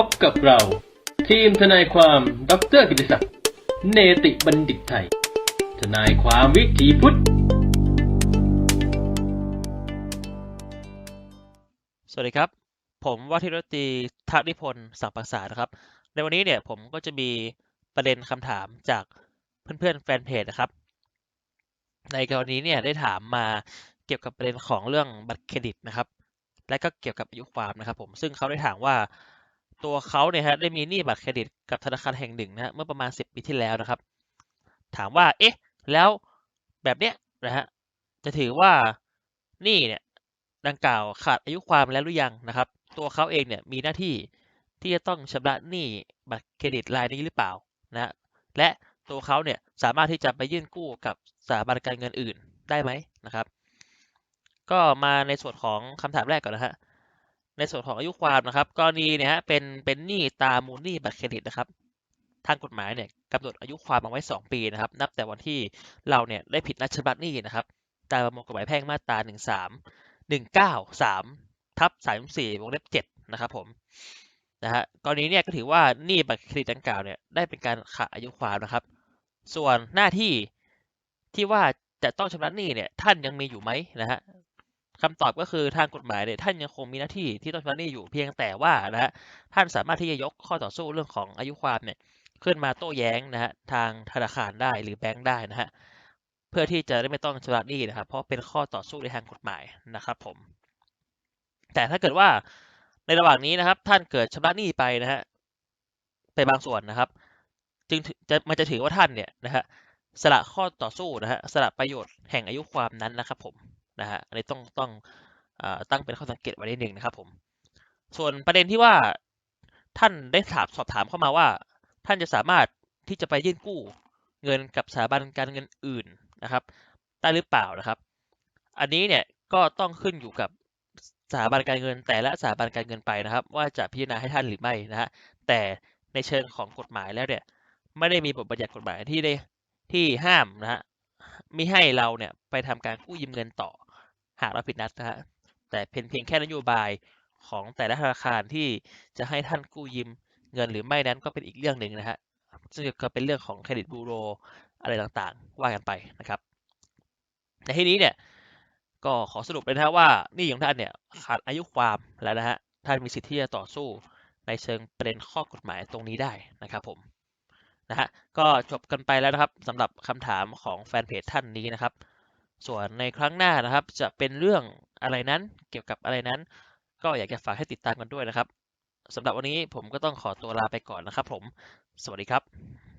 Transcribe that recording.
พบกับเรา ทีมทนายความดรกิติศักดิ์เนติบัณฑิตไทย ทนายความวิถีพุทธ สวัสดีครับ ผมว่าที่รตีทักนิพนธ์สังประสานะครับ ในวันนี้เนี่ยผมก็จะมีประเด็นคำถามจากเพื่อนๆแฟนเพจนะครับ ในกรณีเนี่ยได้ถามมาเกี่ยวกับประเด็นของเรื่องบัตรเครดิตนะครับ และก็เกี่ยวกับอายุความนะครับ ผมซึ่งเขาได้ถามว่า ตัวเขาเนี่ยฮะได้มีหนี้บัตรเครดิตกับธนาคารแห่งหนึ่งนะฮะเมื่อประมาณ 10 ปีที่แล้วนะครับ ถามว่า เอ๊ะ แล้วแบบเนี้ยนะฮะจะถือว่าหนี้เนี่ยดังกล่าวขาดอายุความแล้วหรือยังนะครับ ตัวเขาเองเนี่ยมีหน้าที่ที่จะต้องชำระหนี้บัตรเครดิตรายนี้หรือเปล่านะฮะและตัวเขาเนี่ยสามารถที่จะไปยื่นกู้กับสถาบันการเงินอื่นได้ไหมนะครับ ก็มาในส่วนของคำถามแรกก่อนนะฮะ ในส่วนของอายุความนะครับกรณีเนี่ยฮะเป็นเป็นหนี้ตามมูลหนี้บัตรเครดิตนะครับ ทางกฎหมายเนี่ยกำหนดอายุความเอาไว้ 2 ปีนะครับ นับแต่วันที่เราเนี่ยได้ผิดนัดชำระหนี้นะครับตามประมวลกฎหมายแพ่งมาตรา13หนึ่งเก้าสามทับสามสี่วงเล็บเจ็ดนะครับผมนะฮะกรณีเนี่ยก็ถือว่าหนี้บัตรเครดิตดังกล่าวเนี่ยได้เป็นการขาดอายุความนะครับ ส่วนหน้าที่ที่ว่าจะต้องชำระหนี้เนี่ยท่านยังมีอยู่ไหมนะฮะ คำตอบก็คือทางกฎหมายเนี่ยท่านยังคงมีหน้าที่ที่ต้องชำระหนี้อยู่เพียงแต่ว่านะฮะท่านสามารถที่จะยกข้อต่อสู้เรื่องของอายุความเนี่ยขึ้นมาโต้แย้งนะฮะทางธนาคารได้หรือแบงก์ได้นะฮะเพื่อที่จะได้ไม่ต้องชำระหนี้นะครับ เพราะเป็นข้อต่อสู้ในทางกฎหมายนะครับผม แต่ถ้าเกิดว่าในระหว่างนี้นะครับ ท่านเกิดชำระหนี้ไปนะฮะไปบางส่วนนะครับ จึงจะมันจะถือว่าท่านเนี่ยนะฮะสละข้อต่อสู้นะฮะสละประโยชน์แห่งอายุความนั้นนะครับผม นะฮะ อันนี้ต้องต้องอตั้งเป็นข้อสังเกตไว้นิดหนึ่งนะครับผม ส่วนประเด็นที่ว่าท่านได้ถามสอบถามเข้ามาว่า ท่านจะสามารถที่จะไปยื่นกู้เงินกับสถาบันการเงินอื่นนะครับ ได้หรือเปล่านะครับ อันนี้เนี่ยก็ต้องขึ้นอยู่กับสถาบันการเงิน แต่ละสถาบันการเงินไปนะครับ ว่าจะพิจารณาให้ท่านหรือไม่นะฮะ แต่ในเชิงของกฎหมายแล้วเนี่ยไม่ได้มีบทบัญญัติกฎหมายที่ได้ที่ห้ามนะฮะมิให้เราเนี่ยไปทำการกู้ยืมเงินต่อากเราผิดนัดนะฮะแต่เพียงเพียงแค่นโยบายของแต่ละธนาคารที่จะให้ท่านกู้ยืมเงินหรือไม่นั้นก็เป็นอีกเรื่องหนึ่งนะฮะซึ่งก็เป็นเรื่องของเครดิตบูโรอะไรต่างๆ ว่ากันไปนะครับในที่นี้เนี่ยก็ขอสรุปเลยนะว่านี่ของท่านเนี่ยขาดอายุความแล้วนะฮะท่านมีสิทธิ์ที่จะต่อสู้ในเชิงประเด็นข้อกฎหมายตรงนี้ได้นะครับผมนะฮะก็จบกันไปแล้วนะครับสำหรับคำถามของแฟนเพจท่านนี้นะครับ ส่วนในครั้งหน้านะครับ จะเป็นเรื่องอะไรนั้นเกี่ยวกับอะไรนั้น ก็อยากจะฝากให้ติดตามกันด้วยนะครับสำหรับวันนี้ผมก็ต้องขอตัวลาไปก่อนนะครับผม สวัสดีครับ